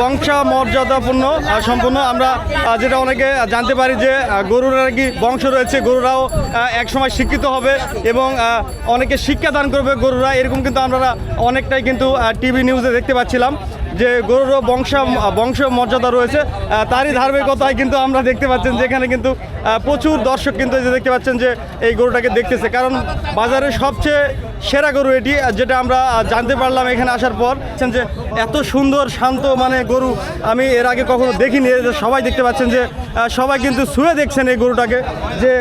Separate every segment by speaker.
Speaker 1: বংশা মর্যাদাপূর্ণ সম্পূর্ণ। আমরা যেটা অনেকে জানতে পারি যে গরুর আর কি বংশ রয়েছে, গরুরাও একসময় শিক্ষিত হবে এবং অনেকে শিক্ষা দান করবে গরুরা। এরকম কিন্তু আমরা অনেকটাই কিন্তু টিভি নিউজে দেখতে পাচ্ছিলাম যে গরুর বংশ বংশ মর্যাদা রয়েছে। তারই ধারাবাহিকতায় কিন্তু আমরা দেখতে পাচ্ছেন যেখানে কিন্তু প্রচুর দর্শক কিন্তু দেখতে পাচ্ছেন যে, এই গরুটাকে দেখতেছে। কারণ বাজারে সবচেয়ে সেরা গরু এটি যেটা আমরা জানতে পারলাম এখানে আসার পর যে এত সুন্দর, শান্ত মানে গরু আমি এর আগে কখনো দেখিনি। সবাই দেখতে পাচ্ছেন যে সবাই কিন্তু ছুঁয়ে দেখছেন এই গরুটাকে, যে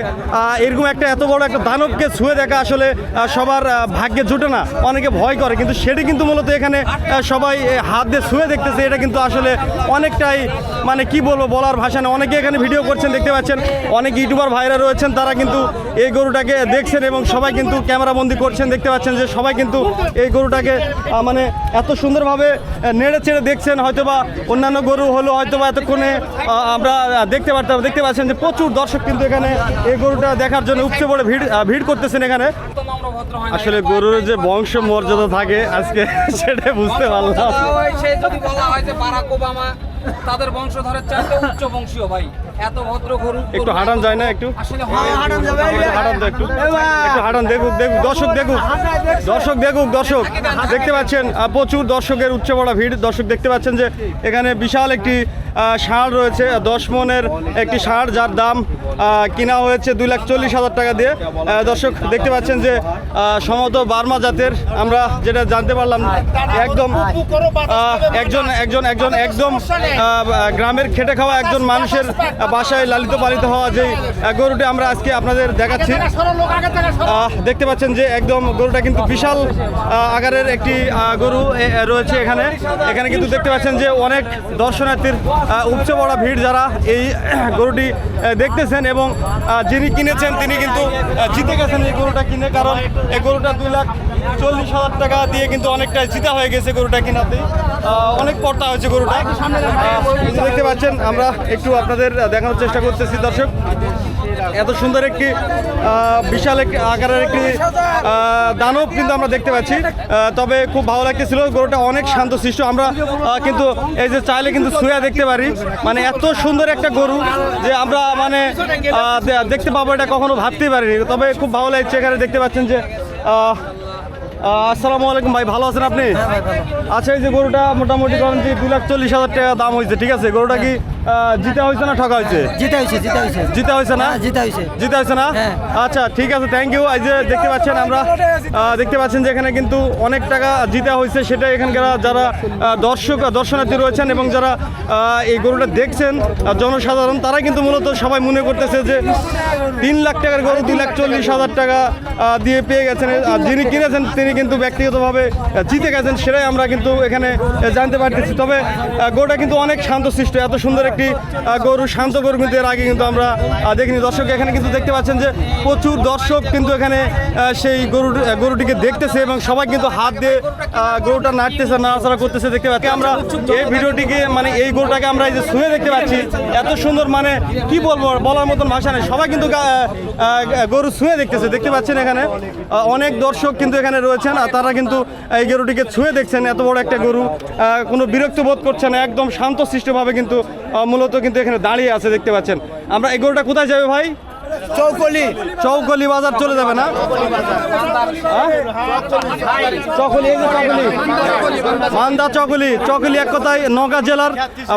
Speaker 1: এরকম একটা এত বড় একটা দানবকে ছুঁয়ে দেখা আসলে সবার ভাগ্যে জুটে না। অনেকে ভয় করে, কিন্তু সেটি কিন্তু মূলত এখানে সবাই হাত দিয়ে ছুঁয়ে দেখতেছে। এটা কিন্তু আসলে অনেকটাই মানে কি বলব বলার ভাষা না। অনেকে এখানে ভিডিও করছেন, দেখতে পাচ্ছেন, অনেক ইউটিউবার ভাইরা রয়েছেন, তারা কিন্তু এই গরুটাকে দেখছেন এবং সবাই কিন্তু ক্যামেরাবন্দি করছেন, দেখতে পাচ্ছেন যে সবাই কিন্তু এই গরুটাকে মানে এত সুন্দরভাবে নেড়ে চেড়ে দেখছেন, হয়তোবা অন্যান্য গরু হলো হয়তোবা এতক্ষণে আমরা দেখতে পারতাম, দেখতে পাচ্ছেন যে প্রচুর দর্শক কিন্তু এখানে এই গরুটা দেখার জন্য উপচে পড়ে ভিড় ভিড় করতেছেন এখানে। আসলে গরুর যে বংশ মর্যাদা থাকে আজকে, সেটা বুঝতে পারলাম।
Speaker 2: তাদের বংশধরের চাইতে উচ্চ বংশীয় ভাই। এত ভদ্র গরু
Speaker 1: একটু হাঁটান যায় না একটু?
Speaker 2: হয়
Speaker 1: হাঁটান তো একটু একটু। হাঁটান দেখুক দেখুক দর্শক দেখুক। দর্শক দেখুক দর্শক। দেখতে পাচ্ছেন প্রচুর দর্শকের উচ্চ বড় ভিড়। দর্শক দেখতে পাচ্ছেন যে এখানে বিশাল একটি ষাঁড় রয়েছে। দশ মনের একটি ষাঁড় যার দাম কিনা হয়েছে দুই লাখ চল্লিশ হাজার টাকা দিয়ে। দর্শক দেখতে পাচ্ছেন যে সমত বার্মা জাতের আমরা যেটা জানতে পারলাম একদম একজন একজন একজন একদম গ্রামের খেটে খাওয়া একজন মানুষের বাসায় লালিত পালিত হওয়া যে গরুটি আমরা আজকে আপনাদের দেখাচ্ছি। দেখতে পাচ্ছেন যে একদম গরুটা কিন্তু বিশাল আকারের একটি গরু রয়েছে এখানে। এখানে কিন্তু দেখতে পাচ্ছেন যে অনেক দর্শনার্থীর উপচে পড়া ভিড় যারা এই গরুটি দেখতেছেন এবং যিনি কিনেছেন তিনি কিন্তু জিতে গেছেন এই গরুটা কিনে। কারণ এই গরুটা দুই লাখ চল্লিশ হাজার টাকা দিয়ে কিন্তু অনেকটা জিতা হয়ে গেছে গরুটা কিনাতে। অনেক পর্তা হয়েছে গরুটা। দেখতে পাচ্ছেন আমরা একটু আপনাদের দেখানোর চেষ্টা করতেছি। দর্শক এত সুন্দর একটি বিশাল একটি আকারের একটি দানব কিন্তু আমরা দেখতে পাচ্ছি। তবে খুব ভালো লাগতেছিল গরুটা অনেক শান্ত সৃষ্ট। আমরা কিন্তু এই যে চাইলে কিন্তু শুয়ে দেখতে পারি। মানে এত সুন্দর একটা গরু যে আমরা মানে দেখতে পাবো এটা কখনো ভাবতেই পারিনি। তবে খুব ভালো লাগছে এখানে দেখতে পাচ্ছেন যে আসসালামু আলাইকুম ভাই ভালো আছেন আপনি? আচ্ছা এই যে গরুটা মোটামুটি ধরেন যে দু লাখ চল্লিশ হাজার টাকা দাম হয়েছে ঠিক আছে? গরুটা কি জিতা হয়েছে না ঠকা হয়েছে?
Speaker 3: জিতা হয়েছে জিতা হয়েছে।
Speaker 1: জিতা হয়েছে না?
Speaker 3: হ্যাঁ, জিতা হয়েছে।
Speaker 1: জিতে হয়েছে না?
Speaker 3: হ্যাঁ।
Speaker 1: আচ্ছা ঠিক আছে থ্যাংক ইউ যে দেখতে পাচ্ছেন আমরা দেখতে পাচ্ছেন যে এখানে কিন্তু অনেক টাকা জিতা হয়েছে। সেটা এখানকার যারা দর্শক দর্শনার্থী রয়েছেন এবং যারা এই গরুটা দেখছেন জনসাধারণ তারা কিন্তু মূলত সবাই মনে করতেছে যে তিন লাখ টাকার গরু দুই লাখ চল্লিশ হাজার টাকা দিয়ে পেয়ে গেছেন। আর যিনি কিনেছেন তিনি কিন্তু ব্যক্তিগতভাবে জিতে গেছেন সেটাই আমরা কিন্তু এখানে জানতে পারতেছি। তবে গরুটা কিন্তু অনেক শান্তশিষ্ট এত সুন্দর একটি গরু শান্ত গরু কিন্তু এর আগে কিন্তু আমরা দেখিনি। দর্শক, এখানে কিন্তু দেখতে পাচ্ছেন যে প্রচুর দর্শক কিন্তু এখানে সেই গরু গরুটিকে দেখতেছে এবং সবাই কিন্তু হাত দিয়ে গরুটা নাড়তেছে, নাড়াচাড়া করতেছে দেখতে পাচ্ছি। আমরা এই ভিডিওটিকে মানে এই গরুটাকে আমরা এই যে শুয়ে দেখতে পাচ্ছি, এত সুন্দর মানে কি বলব বলার মতন ভাষা নেই। সবাই কিন্তু গরু শুয়ে দেখতেছে, দেখতে পাচ্ছেন এখানে। অনেক দর্শক কিন্তু এখানে রয়েছেন আর তারা কিন্তু এই গরুটিকে ছুঁয়ে দেখছেন। এত বড় একটা গরু কোনো বিরক্ত বোধ করছে না, একদম শান্তশিষ্টভাবে কিন্তু মূলত কিন্তু এখানে দাঁড়িয়ে আছে দেখতে পাচ্ছেন। আমরা এই গরুটা কোথায় যাবে ভাই?
Speaker 3: চৌকলি
Speaker 1: চৌকলি বাজার চলে যাবে না? হ্যাঁ? চকলি এই যে চকলি। মান্দা চকলি চকলি এক কথায় নগা জেলার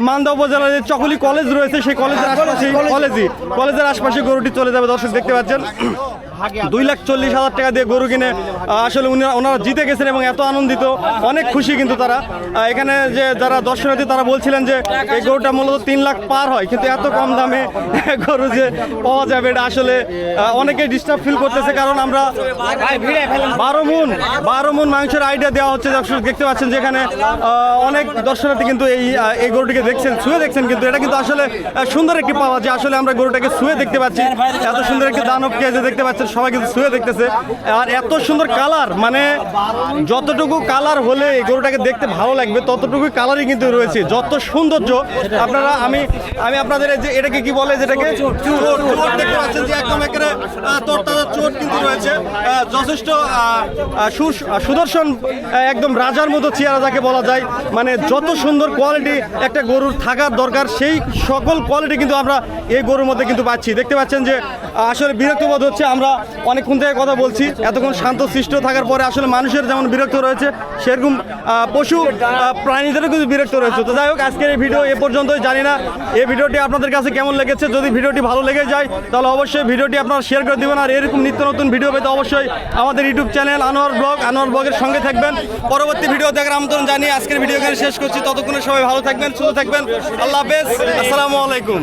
Speaker 1: মান্দা উপজেলার যে চকলি কলেজ রয়েছে সেই কলেজের আশপাশে কলেজই কলেজের আশপাশে গরুটি চলে যাবে। দর্শক দেখতে পাচ্ছেন দুই লাখ চল্লিশ হাজার টাকা দিয়ে গরু কিনে আসলে উনি ওনারা জিতে গেছেন এবং এত আনন্দিত অনেক খুশি কিন্তু তারা। এখানে যে যারা দর্শনার্থী তারা বলছিলেন যে এই গরুটা মূলত তিন লাখ পার হয় কিন্তু এত কম দামে গরু যে পাওয়া যাবে এটা আসলে আহ, অনেকে ডিস্টার্ব ফিল করতেছে কারণ আমরা বারো মন বারো মন মাংসের আইডিয়া দেওয়া হচ্ছে দর্শক দেখতে পাচ্ছেন যেখানে অনেক দর্শনার্থী কিন্তু এই এই গরুটিকে দেখছেন শুয়ে দেখছেন কিন্তু। এটা কিন্তু আসলে সুন্দর একটি পাওয়া যে আসলে আমরা গরুটাকে শুয়ে দেখতে পাচ্ছি। এত সুন্দর একটি দানবকে যে দেখতে পাচ্ছেন সবাই কিন্তু শুয়ে দেখতেছে। আর এত সুন্দর কালার মানে যতটুকু কালার হলে এই গরুটাকে দেখতে ভালো লাগবে ততটুকু কালারই কিন্তু রয়েছে। যত সৌন্দর্য আপনারা আমি আমি আপনাদের যে এটাকে কি বলে যেটাকে? দেখতে পাচ্ছেন যে একদম একেবারে তরতাজা চোট কিন্তু রয়েছে। যথেষ্ট সুদর্শন একদম রাজার মতো চেহারা যাকে বলা যায়। মানে যত সুন্দর কোয়ালিটি একটা গরুর থাকার দরকার, সেই সকল কোয়ালিটি কিন্তু আমরা এই গরুর মধ্যে কিন্তু পাচ্ছি। দেখতে পাচ্ছেন যে, আসলে বিরক্ত বোধ হচ্ছে, আমরা অনেকক্ষণ থেকে কথা বলছি, এতক্ষণ শান্ত সৃষ্ট থাকার পরে আসলে মানুষের যেমন বিরক্ত রয়েছে, সেরকম পশু প্রাণীদেরও কিন্তু বিরক্ত রয়েছে। তো যাই হোক, আজকের এই ভিডিও এ পর্যন্তই। জানি না, এই ভিডিওটি আপনাদের কাছে কেমন লেগেছে। যদি ভিডিওটি ভালো লেগে যায়, তাহলে অবশ্যই ভিডিওটি আপনারা শেয়ার করে দেবেন আর এরকম নিত্য নতুন ভিডিও পেতে অবশ্যই আমাদের YouTube channel Anwar blog Anwar ব্লগের সঙ্গে থাকবেন। পরবর্তী ভিডিও দেখার আমন্ত্রণ জানিয়ে আজকের ভিডিও এখানে শেষ করছি। ততক্ষণে সবাই ভালো থাকবেন, সুস্থ থাকবেন। আল্লাহ হাফেজ, আসসালামু আলাইকুম।